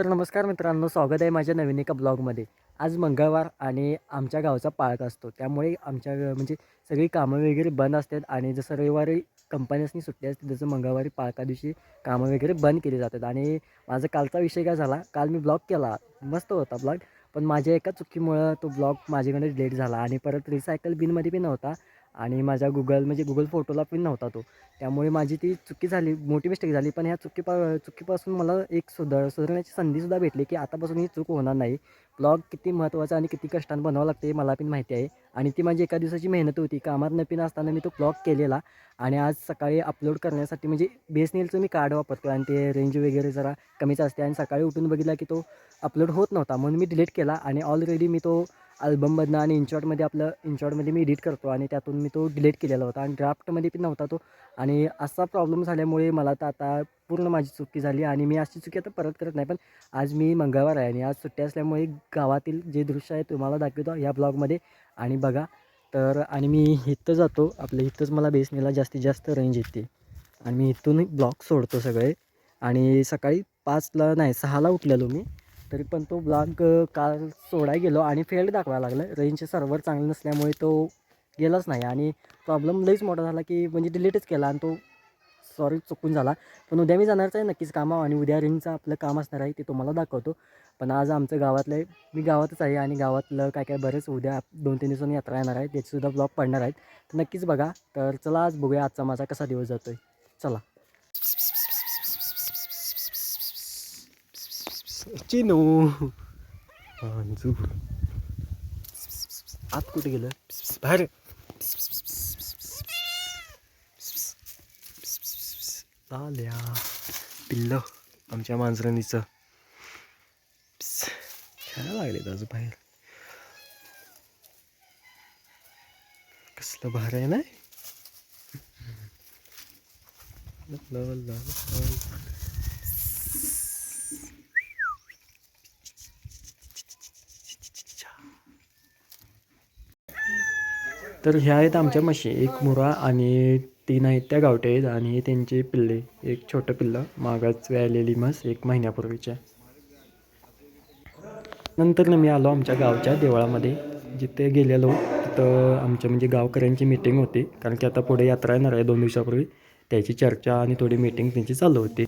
तर नमस्कार मित्रांनो स्वागत आहे माझ्या नवीन एका ब्लॉगमध्ये. आज मंगळवार आणि आमच्या गावचा पाळत असतो. त्यामुळे आमच्या म्हणजे सगळी कामं वगैरे बंद असतात आणि जसं रविवारी कंपन्यासनी सुट्टी असते जसं मंगळवारी पाळका दिवशी कामं वगैरे बंद केली जातात. आणि माझा कालचा विषय काय झाला काल मी ब्लॉग केला. मस्त होता ब्लॉग. पण माझ्या एका चुकीमुळं तो ब्लॉग माझ्याकडे डिलेट झाला आणि परत रिसायकल बिनमध्ये बी नव्हता. आणि माझ्या गुगल म्हणजे गुगल फोटोला पण नव्हता तो. त्यामुळे माझी ती चुकी झाली मोठी मिस्टेक झाली. पण ह्या चुकीपा चुकीपासून मला एक सुधार सुधारण्याची संधीसुद्धा भेटली की आतापासून ही चूक होणार नाही. ब्लॉग किती महत्त्वाचा आणि किती कष्टानं बनावं लागते हे मला पण माहिती आहे. आणि ती माझी एका दिवसाची मेहनत होती. कामात नपीन असताना मी तो ब्लॉग केलेला. आणि आज सकाळी अपलोड करण्यासाठी म्हणजे बेसनेलचं मी कार्ड वापरतो आणि ते रेंज वगैरे जरा कमीच असते. आणि सकाळी उठून बघितला की तो अपलोड होत नव्हता. म्हणून मी डिलीट केला आणि ऑलरेडी मी तो अल्बममधनं आणि इनशॉटमध्ये आपलं इनशॉटमध्ये मी एडिट करतो आणि त्यातून मी तो डिलीट केलेला होता आणि ड्राफ्टमध्ये पण नव्हता तो. आणि असा प्रॉब्लेम झाल्यामुळे मला तर आता पूर्ण माझी चुकी झाली आणि मी अशी चुकी आता परत करत नाही पण आज मी मंगळवार आहे आणि आज सुट्टी असल्यामुळे गावातील जे दृश्य आहे तुम्हाला दाखवतो या ब्लॉगमध्ये आणि बघा तर आणि मी इथं जातो आपल्या इथंच मला बेसनेला जास्तीत जास्त रेंज येते. आणि मी इथून ब्लॉग सोडतो सगळे. आणि सकाळी पाचला नाही सहाला उठलेलो मी. तरी पण तो ब्लॉग काल सोडायला गेलो आणि फेल्ड दाखवायला लागलं. रेंजचे सर्व्हर चांगलं नसल्यामुळे तो गेलाच नाही आणि प्रॉब्लेम लईच मोठा झाला की म्हणजे डिलीटच केला आणि तो सॉरी चुकून झाला. पण उद्या मी जाणारच आहे नक्कीच कामावर आणि उद्या रिंगचं आपलं काम असणार आहे ते तुम्हाला दाखवतो. पण आज आमचं गावातलं मी गावातच आहे आणि गावातलं काय काय बरेच उद्या दोन तीन दिवसांनी यात्रा येणार आहे त्याचीसुद्धा ब्लॉग पडणार आहेत. तर नक्कीच बघा. तर चला आज बघूया आजचा माझा कसा दिवस जातो आहे चला. चिनू. आत कुठे गेलं? बाहेर. आल्या पिल्ल. आमच्या मांजरणीचं खेळायला लागले अजून बाहेर. कसलं भार आहे ना तर ह्या आहेत आमच्या म्हशी. एक मुरा आणि तीन आहेत त्या गावठे आहेत आणि त्यांचे पिल्ले. एक छोटं पिल्लं. मागाच व्यायलेली म्हस एक महिन्यापूर्वीच्या. नंतर ना मी आलो आमच्या गावच्या देवळामध्ये. जिथे गेलेलो तिथं आमच्या म्हणजे गावकऱ्यांची मीटिंग होती. कारण की आता पुढे यात्रा येणार आहे दोन दिवसापूर्वी. त्याची चर्चा आणि थोडी मीटिंग त्यांची चालू होती.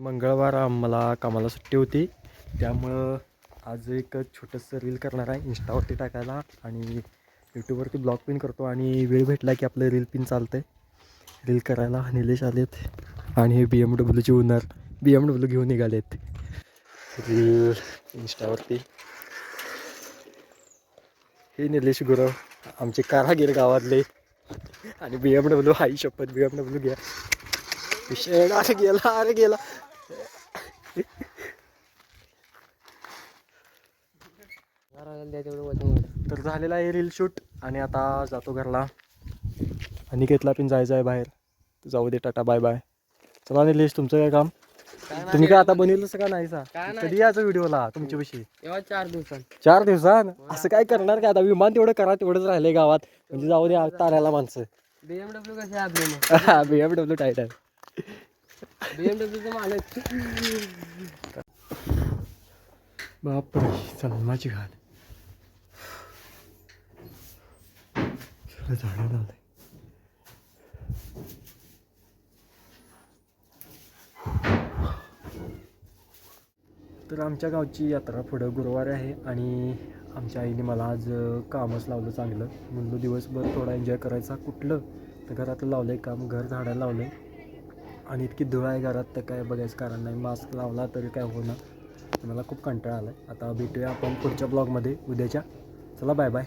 मंगळवार आम्हाला कामाला सुट्टी होती. त्यामुळं आज एक छोटंसं रील करणार आहे. इंस्टावरती टाकायला आणि यूट्यूबवरती ब्लॉग पिन करतो आणि वेळ भेटला की आपलं रील पिन चालतं आहे रील करायला निलेश आलेत आणि हे बी एम डब्ल्यूचे ओनर बी एम डब्ल्यू घेऊन निघालेत. रील इंस्टावरती हे निलेश गुरव आमचे कारागीर गावातले. आणि बी एम डब्ल्यू हाई शपथ बी एम डब्ल्यू घ्या. विषय अरे गेला अरे गेला. तर झालेला आहे रील शूट आणि आता जातो घरला. आणि घेतला पिन जायचं आहे बाहेर. जाऊ दे टाटा बाय बाय चला निलेश तुमचं काय काम? तुम्ही काय आता बनवलंच का नाही सा? काय. कधी यायचं व्हिडिओला तुमच्याविषयी चार दिवसांत. चार दिवसात? असं काय करणार का आता? विमान तेवढं करा तेवढंच राहिलंय गावात. म्हणजे जाऊ दे ताऱ्याला माणसं. बीएमडब्ल्यू कसे आपले बी एम डब्ल्यू टाईट आहे. बीएमडब्ल्यूचं मालक. बापरे सलमाची घाल. सगळं झाडं लावलंय तर आमच्या गावची यात्रा पुढं गुरुवार आहे आणि आमच्या आईने मला आज कामच लावलं चांगलं. म्हणलं दिवसभर थोडा एन्जॉय करायचा. कुठलं? तर घरातलं लावलं आहे काम. घर झाडायला लावलं आहे आणि इतकी धुळ आहे घरात तर काय बघायचं कारण नाही. मास्क लावला तरी काय होणार मला खूप कंटाळा आला आहे आता भेटूया आपण पुढच्या ब्लॉगमध्ये. उद्याच्या. चला बाय बाय